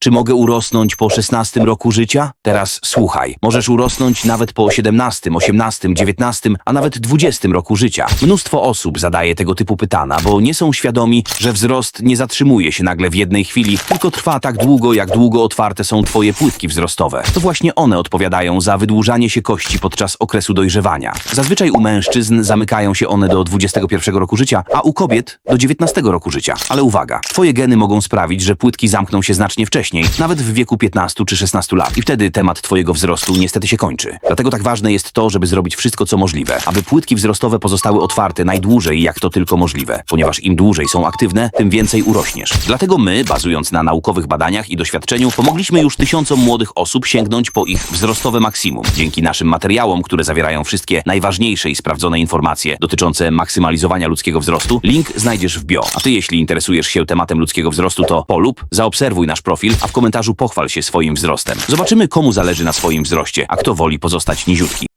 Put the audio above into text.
Czy mogę urosnąć po 16 roku życia? Teraz słuchaj. Możesz urosnąć nawet po 17, 18, 19, a nawet 20 roku życia. Mnóstwo osób zadaje tego typu pytania, bo nie są świadomi, że wzrost nie zatrzymuje się nagle w jednej chwili, tylko trwa tak długo, jak długo otwarte są twoje płytki wzrostowe. To właśnie one odpowiadają za wydłużanie się kości podczas okresu dojrzewania. Zazwyczaj u mężczyzn zamykają się one do 21 roku życia, a u kobiet do 19 roku życia. Ale uwaga, twoje geny mogą sprawić, że płytki zamkną się znacznie wcześniej, nawet w wieku 15 czy 16 lat. I wtedy temat twojego wzrostu niestety się kończy. Dlatego tak ważne jest to, żeby zrobić wszystko, co możliwe, aby płytki wzrostowe pozostały otwarte najdłużej, jak to tylko możliwe, ponieważ im dłużej są aktywne, tym więcej urośniesz. Dlatego my, bazując na naukowych badaniach i doświadczeniu, pomogliśmy już tysiącom młodych osób sięgnąć po ich wzrostowe maksimum. Dzięki naszym materiałom, które zawierają wszystkie najważniejsze i sprawdzone informacje dotyczące maksymalizowania ludzkiego wzrostu, link znajdziesz w bio. A ty, jeśli interesujesz się tematem ludzkiego wzrostu, to polub, zaobserwuj nasz profil, a w komentarzu pochwal się swoim wzrostem. Zobaczymy, komu zależy na swoim wzroście, a kto woli pozostać niziutki.